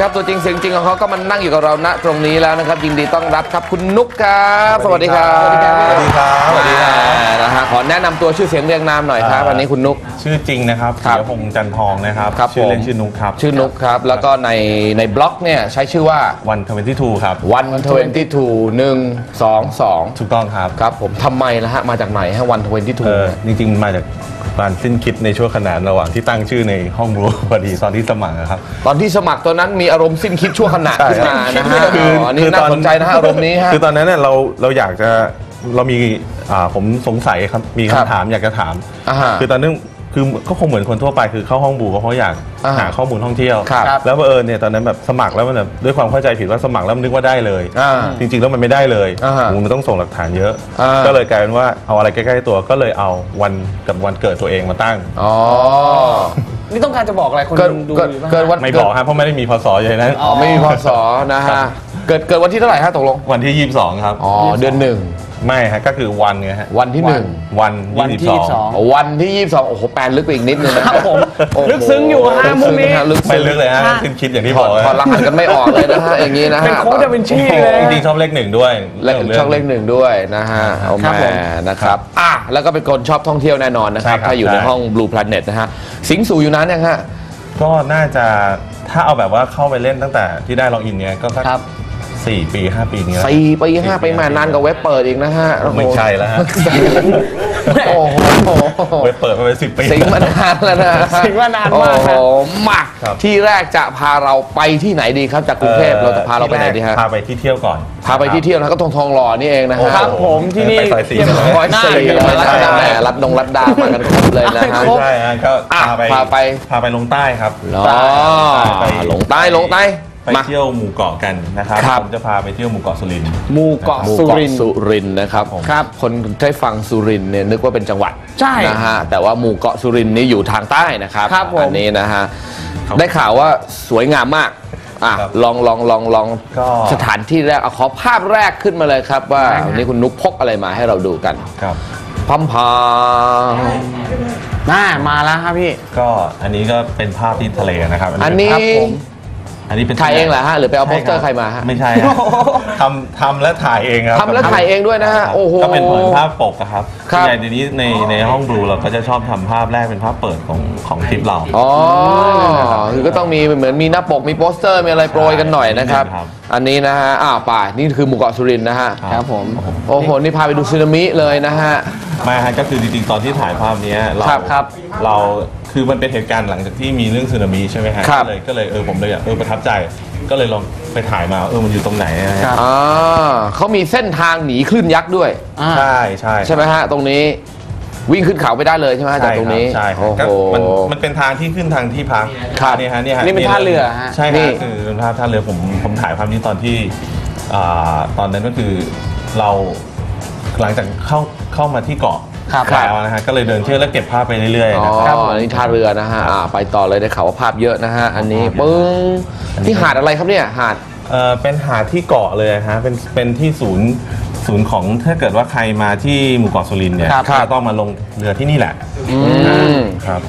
ครับตัวจริงเสียงจริงของเขาก็มันนั่งอยู่กับเราณตรงนี้แล้วนะครับยินดีต้อนรับครับคุณนุกครับสวัสดีครับสวัสดีครับสวัสดีครับนะฮะขอแนะนำตัวชื่อเสียงเรียงนามหน่อยครับวันนี้คุณนุก ชื่อจริงนะครับครับเสียพงษ์จันทองนะครับ ครับชื่อเล่นผมชื่อนุกครับชื่อนุกครับแล้วก็ในในบล็อกเนี่ยใช้ชื่อว่าวันทเวนตี้ทูครับ วันทเวนตี้ทูหนึ่งสองสองถูกต้องครับ ครับผมทำไมนะฮะมาจากไหนฮะวันทเวนตี้ทู เออจริงๆมันมาจาก การสิ้นคิดในช่วงขนานระหว่างที่ตั้งชื่อในห้องรู้พอดีตอนที่สมัครอะครับ ตอนที่สมัครตอนนั้นมีอารมณ์สิ้นคิดชั่วขณะใช่ขึ้นมานะฮะคืออ๋อนี่คือน่าตอนสนใจนะฮะอารมณ์นี้ฮะ คือตอนนั้นเนี่ยเราเราอยากจะเรามีอ่าผมสงสัยครับมีครับคำถามอยากจะถาม อ่าฮะ คือตอนนั้น คือก็คงเหมือนคนทั่วไปคือเข้าห้องบูก็เพราะอยากอ่าฮะหาข้อมูลท่องเที่ยว ครับ แล้วบังเอิญเนี่ยตอนนั้นแบบสมัครแล้วมันแบบด้วยความเข้าใจผิดว่าสมัครแล้วมันนึกว่าได้เลย อ่า จริงๆแล้วมันไม่ได้เลยอ่าฮะมันต้องส่งหลักฐานเยอะ อ่า ก็เลยกลายเป็นว่าเอาอะไรใกล้ๆตัวก็เลยเอาวันกับวันเกิดตัวเองมาตั้ง อ๋อ นี่ต้องการจะบอกอะไรคนเกิดดูเกิดอยู่บ้างเกิดวันไม่บอกฮะเพราะไม่ได้มีพศอยู่ในนั้นอ๋อไม่มีพศนะฮะ เกิดเกิดวันที่เท่าไหร่ฮะตกลง วันที่ 22 ครับ อ๋อ เดือนหนึ่ง ไม่ฮะก็คือวันไงฮะวันที่หนึ่ง วันวันที่22วันที่ 22 โอ้โหแปลลึกไปอีกนิดนึงนะครับผมโอ้โหลึกซึ้งอยู่ฮะลึกมุมซึ้งนี้ฮะลึกไม่ซึ้งลึกเลยฮะสิ้นคิดอย่างที่พบออกพอรหัสกันไม่ออกเลยนะฮะอย่างนี้นะเป็นฮะโค้ดดาวินชีเลย จริงๆชอบเลขหนึ่งด้วยเลขช่องเลขหนึ่งด้วยนะฮะเอาครับแหผมม่นะครับอะแล้วก็เป็นคนชอบท่องเที่ยวแน่นอนนะครับ ใช่ครับถ้าอยู่ในใช่ ห้อง Blue Planet นะฮะ สิงสู่อยู่นั้นยังฮะ ก็น่าจะถ้าเอาแบบว่าเข้าไปเล่นตั้งแต่ที่ได้ล็อกอินเนี้ยก็สักครับ สี่ปีห้าปีนี้แล้วสี่ปีห้าปีมานานกว่าเว็บเปิดอีกนะฮะโอ้โหไม่ใช่แล้วฮะโอ้โหเว็บเปิดมาเป็นสิบปี สิงมานานแล้วนะสิงมานานมากโอ้นะโหมาครับ ที่แรกจะพาเราไปที่ไหนดีครับ จากกรุงเทพเราจะพาเราไปไหนดีฮะพาไปที่เที่ยวก่อนพาไปที่เที่ยวนะก็ตรงทองหล่อนี่เองนะโอ้ฮะโหผมที่นี่ ไปซอยสี่เที่ยวเลยร้อยสี่น่าเลยรันะกจังแหมรัดดงรัดดามากันครบเลยนะฮะ ไม่ใช่ฮะก็อะพาไปพาไป พาไปลงใต้ครับ อ๋อไปหลงใต้หลงใต้ ไปมาเที่ยวหมู่เกาะกันนะครับครับ ผมจะพาไปเที่ยวหมู่เกาะสุรินทร์ หมู่เกาะหมู่สุเกาะรินทร์ สุรินทร์นะครับครับคนได้ฟังสุรินทร์เนี่ยนึกว่าเป็นจังหวัดใช่นะฮะแต่ว่าหมู่เกาะสุรินทร์นี่อยู่ทางใต้นะครับครับผม อันี้นะฮะได้ข่าวว่าสวยงามมากอะครับลองลองลองลองก็ สถานที่แรกเอาขอภาพแรกขึ้นมาเลยครับ ว่าวันนี้คุณนุกพกอะไรมาให้เราดูกันครับ พัมพา น่ามาแล้วครับพี่ ก็อันนี้ก็เป็นภาพที่ทะเลนะครับอันนี้ครับผม อันนี้เป็นถ่ายเองเหรอฮะหรือไปเอาโปสเตอร์ช่ใครมาฮะ ไม่ใช่ฮะทำทำและถ่ายเองครับทำและถ่ายเองด้วยนะฮะครับโอ้โหก็เป็นเหมือนภาพปกอะครับครับส่วนใหญ่เดี๋ยวนี้ในในห้องดูเราก็จะชอบทำภาพแรกเป็นภาพเปิดของของทริปเรา อ๋อคือก็ต้องมีเหมือนมีหน้าปกมีโปสเตอร์มีอะไรโปรยกันหน่อยนะครับครับ อันนี้นะฮะอ้าวป่านี่คือหมู่เกาะสุรินทร์นะฮะครับผม โอ้โหนี่พาไปดูสึนามิเลยนะฮะ ไม่ฮะก็คือจริงๆตอนที่ถ่ายภาพเนี้ยเราครับครับ เรา คือมันเป็นเหตุการณ์หลังจากที่มีเรื่องสึนามิใช่ไหมฮะครับ ก็เลยก็เลยเออผมเลยอยากเออประทับใจ ก็เลยลองไปถ่ายมาเออมันอยู่ตรงไหนนะฮะครับ อ่าเขามีเส้นทางหนีคลื่นยักษ์ด้วย อ่า ใช่ใช่ ใช่ไหมฮะ ตรงนี้วิ่งขึ้นเขาไปได้เลยใช่ไหมฮะจากตรงนี้ใช่คโอ้รับโห ก็มันมันเป็นทางที่ขึ้นทางที่พักครับนี่ฮะนี่ฮะนี่เป็นท่าเรือฮะ ใช่นี่ ฮะคือเป็นภาพท่าเรือผมผมถ่ายภาพนี้ตอนที่อ่าตอนนั้นก็คือเราหลังจากเข้าเข้ามาที่เกาะ ครับแล้วนะฮะก็เลยเดินเที่ยวแล้วเก็บภาพไปเรื่อยอ๋ๆอนะครับ อันนี้ท่าเรือนะฮะอ่าไปต่อเลยได้ข่าวว่าภาพเยอะนะฮะ อันนี้ปึ้งที่หาดอะไรครับเนี่ยหาด เอ่อเป็นหาดที่เกาะเลยฮะเป็นเป็นที่ศูนย์ศูนย์ของถ้าเกิดว่าใครมาที่หมู่เกาะสุรินทร์เนี่ยครับ ก็ต้องมาลงเรือที่นี่แหละอืมครับ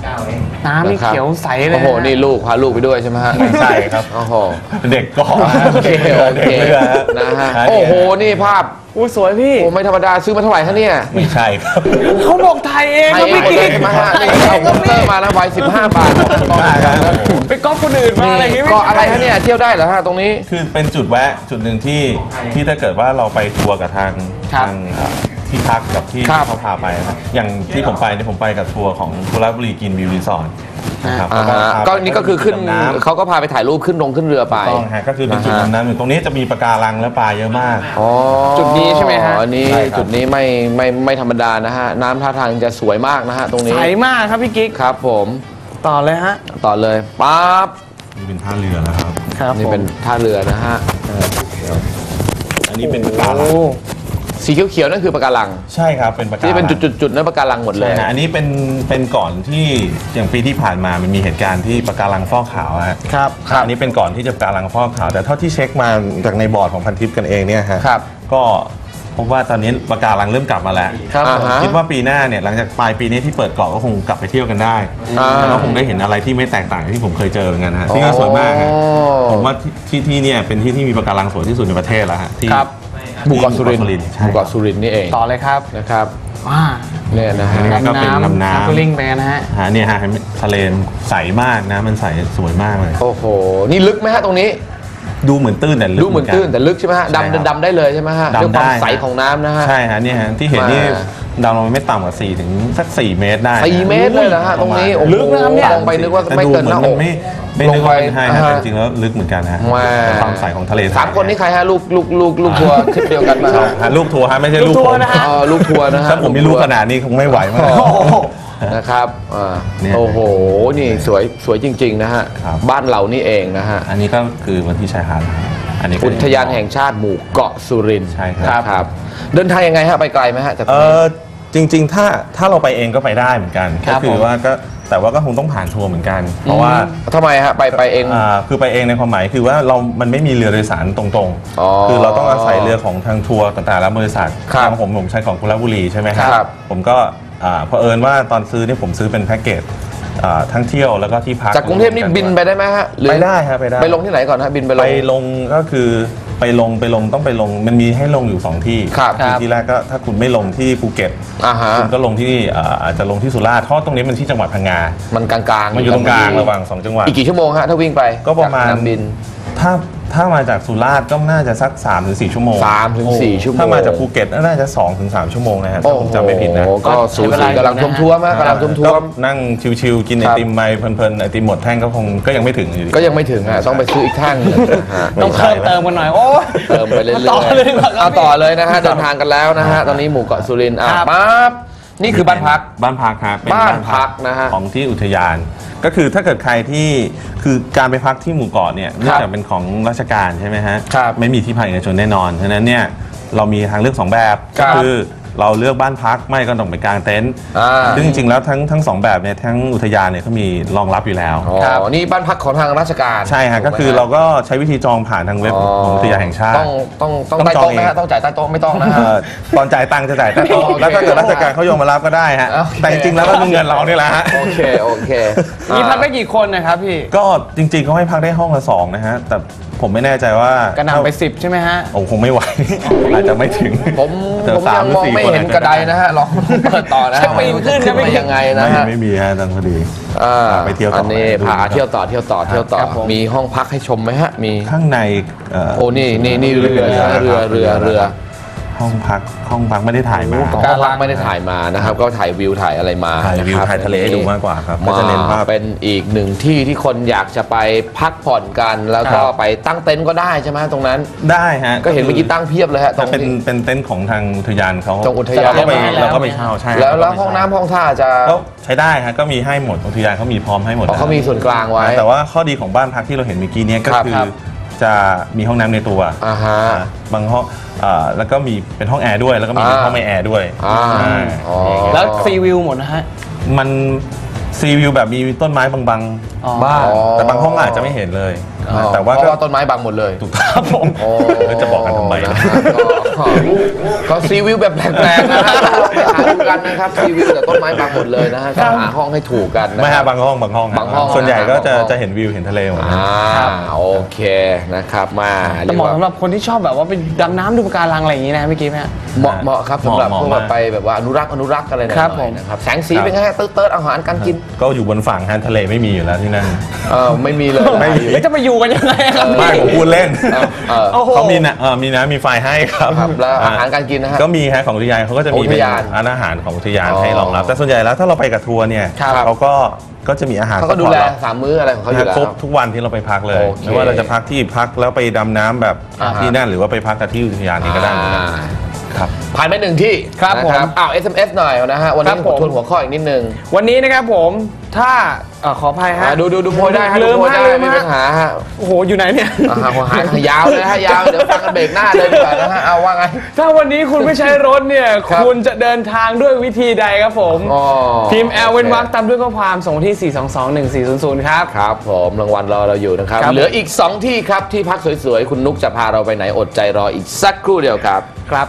น้ำนี่นะครับเขียวใสเลยโอ้โหะนี่ลูกพาลูกไปด้วยใช่ไหมฮะใช่ครับ โอ้โหเป็นเด็กเกาะโอเคโอเคด็กรือฮนะฮะฮโอ้โหนี่ภาพ อู้สวยพี่ โอ้ไม่ธรรมดาซื้อมาเท่าไหร่คะเนี่ยไม่ใช่ครับ เขาบอกถ่ายเองไทคยรับเองพี่หมดเลกิ๊ยกใช่ไหมฮะนี่เอาโปสเตอร์มาแล้วไว้15บาทได้ครับไปก๊อปคนอื่นมาอะไรอย่างงี้เกาะอะไรฮะเนี่ยเที่ยวได้เหรอฮะตรงนี้ คือเป็นจุดแวะจุดหนึ่งที่ที่ถ้าเกิดว่าเราไปทัวร์กับทางครับ ทางเอ่อ ที่พักกับที่ครับเขาพาไปนะครับอย่างที่ผมไปเนี่ยผมไปกับทัวร์ของคุระบุรีกินวิวรีสอร์ทนะครับอ่าแล้วฮะพาไปก็นี่ก็คือขึ้นดำน้ำ เขาก็พาไปถ่ายรูปขึ้นลงขึ้นเรือไปต้องฮะก็คือเป็นจุดนะฮะดำน้ำอยู่ตรงนี้จะมีปะการังและปลาเยอะมาก อ๋อจุดนี้ใช่ไหมฮะ อันนี้ใช่ครับ จุดนี้ไม่ไม่ไม่ธรรมดานะฮะ น้ำท่าทางจะสวยมากนะฮะ ตรงนี้ ใสมากครับพี่กิ๊ก ครับผม ต่อเลยฮะ ต่อเลยปั๊บ นี่เป็นท่าเรือนะครับ ครับนี่เป็นท่าเรือนะฮะ อันนี้เป็นปะการังโอ้ สีเขียวๆนั่นคือปะการังใช่ครับเป็นปะการัง ที่เป็นจุดๆๆนั่นปะการังหมดเลใช่ยฮะอันนี้เป็นเป็นก่อนที่อย่างปีที่ผ่านมามันมีเหตุการณ์ที่ปะการังฟอกขาวฮะครับครับอันนี้เป็นก่อนที่จะปะการังฟอกขาว แต่เท่าที่เช็คมาจากในบอร์ดของพันทิปกันเองเนี่ยฮะครับก็พบว่าตอนนี้ปะการังเริ่มกลับมาแล้วครับอ่าผมฮะคิดว่าปีหน้าเนี่ยหลังจากปลายปีนี้ที่เปิดเกาะก็คงกลับไปเที่ยวกันได้อ่า แล้วก็คงได้เห็นอะไรที่ไม่แตกต่างจากที่ผมเคยเจอเหมือนกันนะฮะที่ก็สวยมากฮะอ๋อผมว่าที่ที่เนี่ยเป็นที่ที่มีปะการังสวยที่สุดในประเทศแล้วฮะที่ครับ หมู่เกาะสุรินทร์ที่หหมู่เกาะสุรินทร์นี่เองต่อเลยครับนะครับว้าเนี่ยนะฮะก็เป็นลำน้ำก็ลิงไปกันนะฮะฮะเนี่ยฮะทะเลใสมากนะมันใสสวยมากเลยโอ้โหนี่ลึกไหมฮะตรงนี้ดูเหมือนตื้นแต่ลึกดูเหมือนกัตื้นแต่ลึกใช่ไหมฮะใช่ครับดำดำได้เลยใช่ไหมฮะดำด้วยความได้ใสของน้ำนะฮะใช่ฮะเนี่ยฮะที่เห็นนี่มา ดาวลงไปไม่ต่ำกว่า4ถึงสัก 4 เมตรได้สี่เมตรเลยเหรอฮะตรงนี้โอ้โหลึกนะครับเนี่ย มองไปนึกว่าแต่ไม่ดูเกินเหหมือน้านอกมันไม่ไม่นึกว่าเป็นให้ลงนะไปแต่จริงๆแล้วลึกเหมือนกันนะฮะแหม่ ความใสของทะเลสามคนนี่ใครฮะลูกลูกลูกลูกทัวร์ทริปเดียวกันมาฮะฮะลูกทัวร์ฮะไม่ใช่ลูลูกกทัผวร์มนะฮะเออลูกทัวร์นะฮะ ถ้าผมมีลูกขนาดนี้คงไม่ไหวมากโอ้โหนะครับอ่าเนี่ยโอ้โห นี่สวยสวยจริง ๆ นะฮะ ครับ บ้านเรานี่เองนะฮะ อันนี้ก็คือวันที่ชายหาดอันนี้ก็ อุทยานแห่งชาติหมู่เกาะสุรินทร์ใช่ครับ ครับ เดินทางยังไงฮะ ไปไกลไหมฮะจากตเอรงนี้ อ จริง ๆ ถ้าถ้าเราไปเองก็ไปได้เหมือนกันครัก็บคือผม ว่าก็แต่ว่าก็คงต้องผ่านทัวร์เหมือนกัน เพราะว่าทำไมฮะไปไปเอง อ่าคือไปเองในความหมายคือว่าเรา มันไม่มีเรือโดยสารตรงอ๋อๆ คือเราต้องอาศัยเรือของทางทัวร์ต่างๆแล้วบริษัทครับทางผมผมใช้ของกุลบุรีใช่ไหมครับ ผมก็อ่าเผอิญว่าตอนซื้อเนี่ยผมซื้อเป็นแพ็กเกจอ่าทั้งเที่ยวแล้วก็ที่พักจากกรุงเทพนี่บินไปได้ไหมฮะหรือไปได้ครับไปได้ ไปลงที่ไหนก่อนฮะบินไปลไปง ลงก็คือ ไปลงไปลงต้องไปลงมันมีให้ลงอยู่สองที่ครับอที่แรกก็ถ้าคุณไม่ลงที่ภูเก็ตอ่าฮะคุณก็ลงที่อ่าอาจจะลงที่สุราษฎร์เพราะตรงนี้มันที่จังหวัดพังงา มันกลางๆมันอยู่ตรงกลางระหว่างสองจังหวัดอีกกี่ชั่วโมงฮะถ้าวิ่งไปก็ประมาณจสนบิน ถ้าถ้ามาจากสุราษฎร์ก็น่าจะสัก3-4ถึงชั่วโมงสามถึงสี่ชั่วโมงถ้ามาจากภูเก็ตน่าจะ2-3ถึงชั่วโมงนะฮะถ้าผมจำไม่ผิดนะโอ้โหก็สูสีกำลังท่วมท่วมๆฮะกำลังท่วมท่วมก็นั่งชิวๆกินไอครับติมไปเพลินๆไอติมหมดแท่งก็คงก็ยังไม่ถึงอยู่ดีๆก็ยังไม่ถึงฮะต้องไปซื้ออีกแท่งหนึงนะฮะต้องเพิ่มเติมกันหน่อยโอ้ยเติมไปเรื่อยๆต่อเลยดีกว่าครับเอาต่อเลยนะฮะเดินทางกันแล้วนะฮะตอนนี้หมู่เกาะสุรินทร์อะครับปั๊บ นี่คือบ้านพัก บ้านพักครับเป็นบ้านพักนะฮะของที่อุทยาน ก็คือถ้าเกิดใครที่คือการไปพักที่หมู่เกาะเนี่ยเนื่องจากเป็นของราชการใช่ไหมฮะครับไม่มีที่พักเอกชนแน่นอนฉะนั้นเนี่ยเรามีทางเลือกสองแบบครัก็บคือ เราเลือกบ้านพักไม่ก็ต้องไปกางเต็นท์อ่า ซึ่งจริงๆแล้วทั้งทั้งสองแบบเนี่ยทั้งอุทยานเนี่ยเขามีรองรับอยู่แล้ว อ๋อนี่บ้านพักของทางราชการใช่ฮะถูก็ไหมคือเราก็ใช้วิธีจองผ่านทางเว็บของอุทยานแห่งชาติ ต้องต้องต้องต้องใต้จองโต๊ะไหมเองฮะต้องจ่ายใต้โต๊ะไม่ต้องนะฮะ เอ่อตอนจ่ายตังค์จะจ่ายแต่โต๊ะโอเคแล้วถ้าเกิดราชการเขาโยงมารับก็ได้ฮะโอเค แต่จริงๆแล้วก็เป็นเงินเราเนี่ยแหละฮะโอเคโอเคมีพักได้กี่คนนะครับพี่ ก็จริงๆเขาให้พักได้ห้องละสองนะฮะแต่ผมไม่แน่ใจว่ากระหน่ำไปสิบใช่ไหมฮะ โอ้คงไม่ไหว อาจจะไม่ถึงผมแต่ผมสายังหรืมองสี่ไม่คเห็นอาจจกระไดนะฮะลองเปิดต่อนะฮะจะปีนขึ้นขึ้นจะไม่มายังไงนะไม่ฮะไม่มีฮะจังพอดีอ่าไปเที่ยวต่ออันนี้ไปดูพาเที่ยวต่อเที่ยวต่อเที่ยวต่อครับผมมีห้องพักให้ชมไหมฮะมีข้างในเอ่อโอ้นี่นี่นี่เรือใช่ไหมเรือเรือเรือ ห้องพักห้องพักไม่ได้ถ่ายมาห้องพักไม่ได้ถ่ายมานะครับ ก็ถ่ายวิวถ่ายอะไรมาถ่ายวิวนะครับถ่ายทะเลให้ดูมากกว่าครับก็มาจะเน้นภาพเป็นอีกหนึ่งที่ที่คนอยากจะไปพักผ่อนกันแล้วก็ครับไปตั้งเต็นท์ก็ได้ใช่ไหมตรงนั้นได้ฮะก็เห็นเมื่อกี้ตั้งเพียบเลยฮะตรถ้างเป็นที่เป็นเต็นท์ของทางอุทยานเขาตรงอุทยานเราก็ไปแล้วเราก็ไปเช่าใช่แล้วแล้วเราก็ไปห้องน้ำเช่าห้องท่าจะก็ใช้ได้ฮะก็มีให้หมดอุทยานเขามีพร้อมให้หมดอ๋อเขามีส่วนกลางไว้ แต่ว่าข้อดีของบ้านพักที่เราเห็นเมื่อกี้เนี้ยก็ครับคือครับ จะมีห้องน้ำในตัวอ่าฮะอ่าบางห้องอ่าแล้วก็มีเป็นห้องแอร์ด้วย แล้วก็มีเป็นอ่า ห้องไม่แอร์ด้วยอ่าใช่อ๋อแล้วซีวิวหมดนะฮะ มันซีวิวแบบมีต้นไม้บางอ๋อ ๆบ้างแต่บางห้องอาจจะไม่เห็นเลยอ๋อ แต่ว่าเพก็ราะว่าต้นไม้บังหมดเลยถูกต้องครับผมโอ้แล้วจะบอกกันทำไมนะฮะก็ก็ซีวิวแบบแปลกๆนะฮะไปหาดูกันนะครับซีวิวแต่ต้นไม้บังหมดเลยนะฮะก็หาห้องให้ถูกกันนะไม่คฮะรับบางห้องบางห้องบางห้องส่วนใหญ่ก็จะบางห้อง จะเห็นวิวเห็นทะเลหมดนะ อ่าโอเคนะครับมาแต่เรียกเหมาะว่า สำหรับคนที่ชอบแบบว่าไปดำน้ำดูปะการังอะไรอย่างนี้นะเมื่อกี้ไหมฮะ เหมาะเหมาะครับสำหรับเหมาะพวกเหแบมาะบไปแบบว่าอนุรักษ์อนุรักษ์อะไรหน่ครับผอยม ๆนะครับแสงสีครับเป็นไงฮะเติร์ดเติร์ดอาหารการกินก็อยู่บนฝั่งฮะทะเลไม่มีอยู่แล้วที่นั่น เออไม่มีเลยไม่มี แล้วจะไปอยู่กันยังไงครับไม่ผมพูดเล่นเออเออ โอ้โห เขามีนะเออมีน้ำมีไฟให้ครับครับแล้วอาหารการกินนะฮะก็มีฮะของอุทยานเขาก็จะมีอุทยานเป็นร้านอาหารของอุทยานอ๋อให้รองรับ แต่ส่วนใหญ่แล้วถ้าเราไปกับทัวร์เนี่ยครับ เขาก็ก็จะมีอาหารเขาก็ดูแลซัพพอร์ตสามมื้ออะไรของเขาอเรายู่แล้ว ครบทุกวันที่เราไปพักเลยโอเคไม่ว่าเราจะพักที่พักแล้วไปดำน้ำแบบอ่าฮะ ที่นั่นหรือว่าไปพักกับที่อุทยานนี้ก็ได้เหมือนกัน อ่า ครับผ่านไปหนึ่งที่ครับนะผมอ้าว SMS หน่อยนะฮะวันครันี้บผผม มทวนหัวข้ออีกนิดนึงวันนี้นะครับผมถ้าเอ่อขออภัยฮะอ่าดูดูดูโพยได้ฮะลืดูมโพยฮะได้ลืมไม่มีฮะปัญหาฮะโอ้โหอยู่ไหนเนี่ยอ่าหัวหางยาวเลยนะฮะยาวเดี๋ยวฟังกันเบรกหน้าเลยดีกว่านะฮะเอาว่าไง ถ้าวันนี้คุณไม่ใช้รถเนี่ยครับ คุณจะเดินทางด้วยวิธีใดครับผมอ๋อพิมพ์แอลเวนวักตามด้วยข้อความส่งที่ 4221400 ครับ ครับผมรางวัลรอเราอยู่นะครับ ครับ เหลืออีก 2 ที่ครับที่พักสวยๆ คุณนุกจะพาเราไปไหนอดใจรออีกสักครู่เดียวครับ ครับ